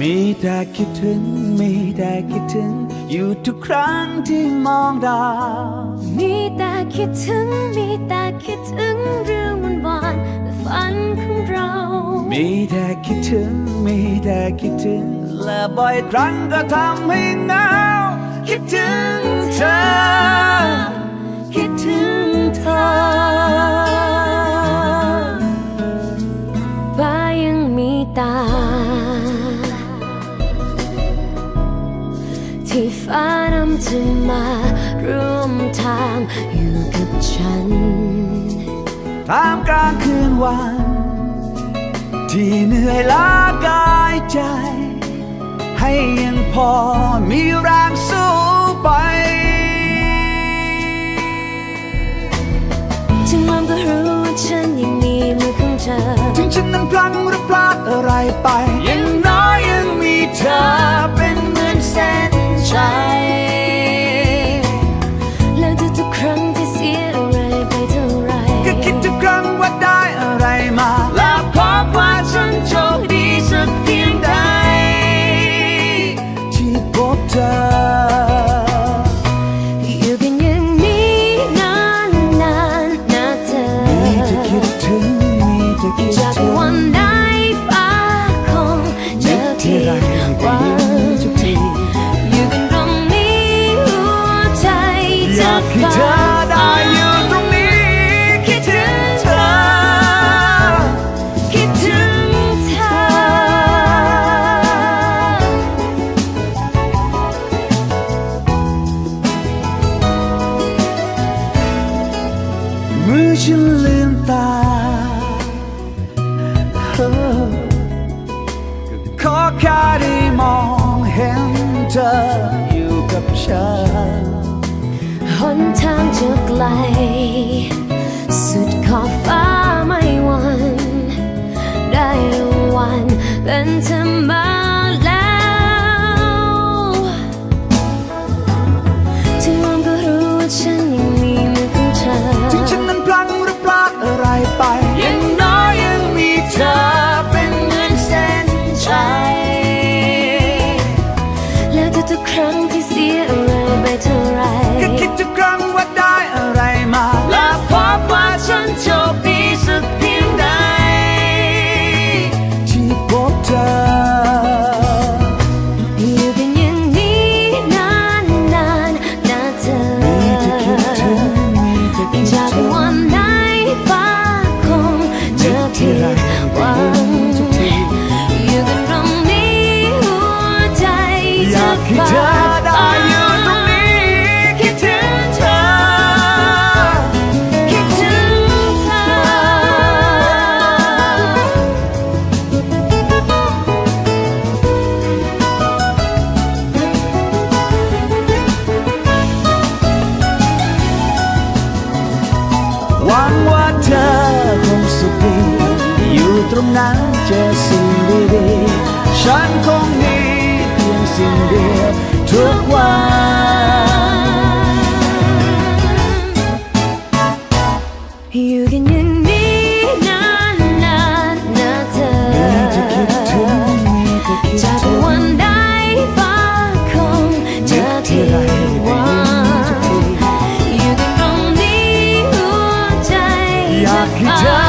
มีแต่คิดถึง มีแต่คิดถึง อยู่ทุกครั้งที่มองดาว มีแต่คิดถึง มีแต่คิดถึงเรื่องวันวานๆและฝันของเรา มีแต่คิดถึง มีแต่คิดถึง และบ่อยครั้งก็ทำให้เหงา คิดถึงเธอ คิดถึงเธอ ทางอยู่กับฉันท่ามกลางคืนวัน ที่เหนื่อยล้ากายใจ ให้ยังพอมีแรงสู้ไป ถึงมันก็รู้ว่าฉันยังมีมือของเธอ ถึงฉันนั้นพลั้งหรือพลาดอะไรไป ยังน้อยยังมีเธอเป็นเหมือนเส้นชัย ฉันลืมตา ขอแค่ได้มองเห็นเธออยู่กับฉันหนทางจะไกล สุดขอบ อยาจะกให้เธอได้อยู่ตรงนี้คิดถึงเธอคิดถึงเธอ หวังว่าเธอคงสุขดี อยู่ตรงนั้นเจอสิ่งดีๆฉันคงมีิ่งเดียวทุกวันอยู่กันอย่างนี้นานนานนะเธอมีคิดถึงมีแต่คิดจากวันใดฟ้าคงจะทีว่าอยู่กันตรงนี้หัวใจอยากให้เธอ